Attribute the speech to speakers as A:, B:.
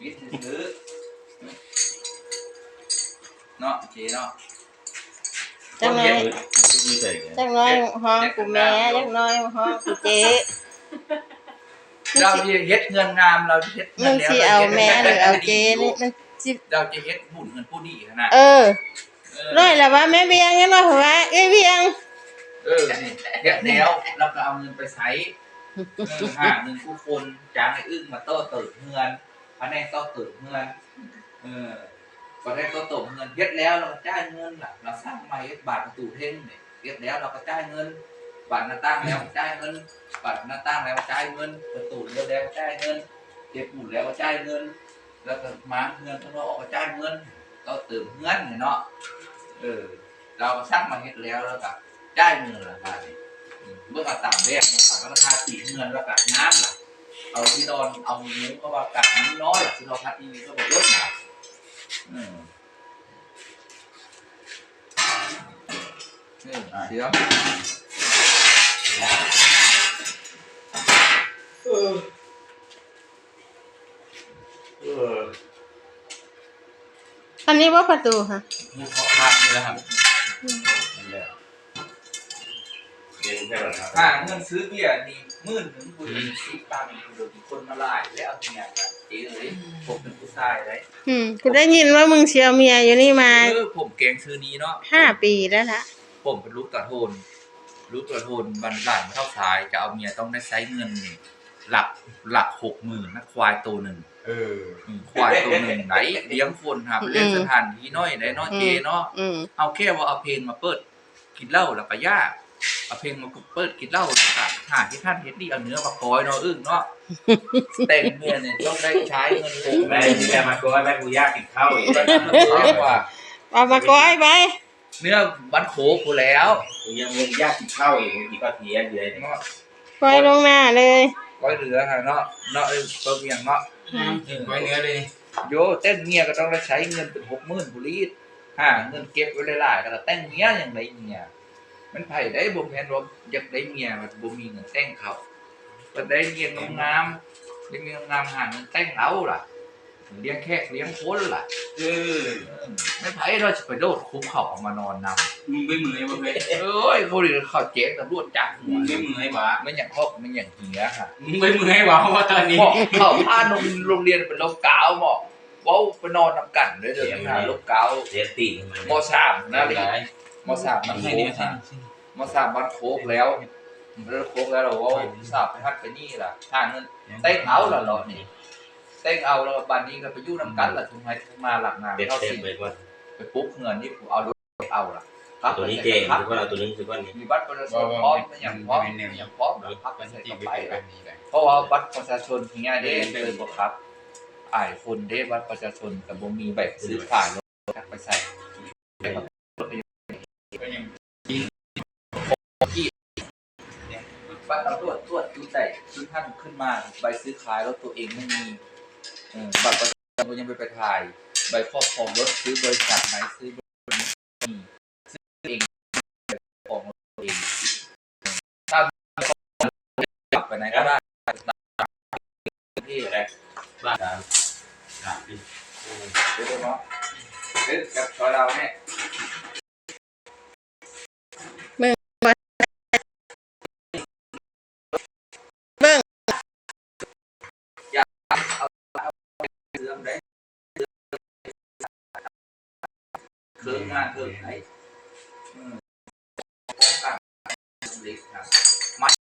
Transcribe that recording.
A: ปิดซื้อเนาะเจเนาะ
B: จังน้อย
C: มีแต่
B: จังน้อยห้องกูแม่จังน้อยห้องกูเจ๊
A: เราจะเฮ็ดเงินงามเราจะเฮ็ด
B: มึงสิเอาแม่หรือเอาเจ๊นี่มันสิ
A: เราจะเฮ็ดบุญเงินผู้ดีขนาด
B: เออร้อยละว่าแม่เบียงยังว่าหัวเอ้ยเบียง
A: เออนี่เฮ็ดแล้วเราก็เอาเงินไปใช้เออหาเงินผู้คนจ้างให้อึ้งมาโต้เติบเงิน พนักโต้เติบเงินเออพอได้โต้เติบเงินเฮ็ดแล้วเราก็จ่ายเงินล่ะเราสร้างใหม่บาทประตูเท่งเนี่ยเฮ็ดแล้วเราก็จ่ายเงินบาทหน้าต่างแล้วจ่ายเงินบาทหน้าต่างแล้วจ่ายเงิน ประตูเดียวแล้วจ่ายเงินเก็บปูนแล้วจ่ายเงิน แล้วก็มาเงินข้างนอกก็จ่ายเงินก็เติมเงินเนี่ยเนาะเออเราสร้างมาเฮ็ดแล้วแล้วก็จ่ายเงินละบาทนี่อืมเมื่อเอาต่ำแรกมาก็ราคาสีเงินแล้วก็น้ำล่ะ เอาที่นอนเอาหมูก็ว่ากะน้น้อยล่ะที่เราพัดนี่ก็บอกลดหนาอืมนี่เดี๋ยว
C: เออ
B: อันนี้ว่าประตูค่ะ
A: หมูขอพัดนี่แหละครับ
C: นั่นแหละเรียนแค่นั้นครับ
A: ค่าเงินซื้อเบียร์นี่ มื่นถึงคุณสิบตังค์คุณโดนคนมาไล่แล้วเอาเนี่ยกันเจ๊เลยผมเป็นผู้ชายเลย
B: อืมกูได้ยินว่ามึงเชียวเมียอยู่นี่มา
A: เออผมแกงซื้อนี้เนาะ
B: ห้าปีแล้วละ
A: ผมเป็นลูกตะโทนลูกตะโทนบันหลานเท่าสายจะเอาเมียต้องได้ใช้เงินนี่หลักหลักหกหมื่นนะควายตัวหนึ่ง
C: เออ
A: อืมควายตัวหนึ่งไหนเลี้ยงคนครับเลี้ยงสถานที่น้อยไหนน้อยเจเนาะ
B: อืม
A: เอาแค่ว่าเอาเพลงมาเปิด กินเหล้าแล้วก็ยาก เอาเพลงมาเปิดกินเหล้าก็หาที่ท่านเฮ็ดดีเอาเนื้อมาปล่อยเนาะอึ้งเนาะแต่งเมียเนี่ยต้องได้ใช้เงินหกห
C: แม่
A: มื่น
C: ที่แม่มาก็แม่กูยากกินข้าวอีก
A: ว่า
B: เอามาก้อยไป
A: เนื้อบันโขกูแล้ว
C: กูยังมึงยากกินข้าวอีกมึงกี่ก็เทียเยอะ
A: เนาะ
B: ก้อยลงหน้าเลย
A: ไว้เหลือฮะเนาะเนาะเออตัวเมียงเนาะ
C: ไว้เนื้อเลย
A: โยเต้นเมียก็ต้องได้ใช้เงินเป็นหกหมื่นบุรีดหาเงินเก็บไว้หลายๆก็แล้วแต่งเมียอย่างไรเมีย มันไผได้บ่แม่นว่าอยากได้เมียมันบ่มีเงินแต่งเขาก็ได้เมียงามๆได้เมียงามๆหาเงินแต่งเอาล่ะเลี้ยงแขกเลี้ยงคนล่ะ
C: เออ
A: เออไม่ไผเราจะไปโดดคุกเขาเอามานอนนำ
C: มึงไม่มือบ่เว้ย
A: เอ้ยเขาเรียกเขาเจ๊งตำรวจจับหั
C: มึ
A: ว
C: งไม่มือบ่
A: ไม่อย่างครอบไม่อย่างเหี้ยค่ะ
C: มึงไม่มือบ่ว่าตอนนี้
A: บอกเขาพาโรงโรงเรียนเป็นลบกาวบอกว่าไปนอนนำกันเลยเดี๋ยวนี้ลบกาว
C: เสียตีทำไม
A: มสามนะลิ มสามมันโคกค่ะมสามมันโคกแล้วมันโคกแล้วเราว่าสาบไปฮัดไปนี่ล่ะทางเงินเต้งเอาล่ะเหรอนี่เต้งเอาแล้วบันนี้ก็ไปยู่นำกันล่ะทุกไมมาหลักงาน
C: เด็ด
A: เท่า
C: เต็ม
A: สิ
C: ไปก่อน
A: ไปปุ๊บเงินนี่กูเอารถไปเอาล่ะ
C: ตัวนี้เจงคือว่าเราตัวนี้คือว่านี้
A: มีบัตรประชาชนพร้อมไม่อย่างพร้อมไม่อย่างพร้อมพักไปใส่กระไปแล้วเพราะว่าบัตรประชาชนที่ง่ายเด้เลยบ่ครับอ้ายคนเด้บัตรประชาชนกับบ่มีใบซื้อขายรถไปใส่ ที่เนี่ยบัตรเราตรวจตรวจดูแต่ที่ท่านขึ้นมาใบซื้อขายรถตัวเองไม่มีเออบัตรประชาชนยังไปไปถ่าย ใบครอบครองรถซื้อบริษัทไหนซื้อบริษัทนี้ซื้อเองของรถตัวเองถ้ากลับไปไหนก็ได้ที่อะไร
C: บ้านการอะ
A: เดี๋ยวเนาะเดี๋ยวกับชอยเราเนี่ยอย่าเอาเอาเรื่องได้ เครื่องงานเครื่องไหนอืมป้องกันเด็กครับ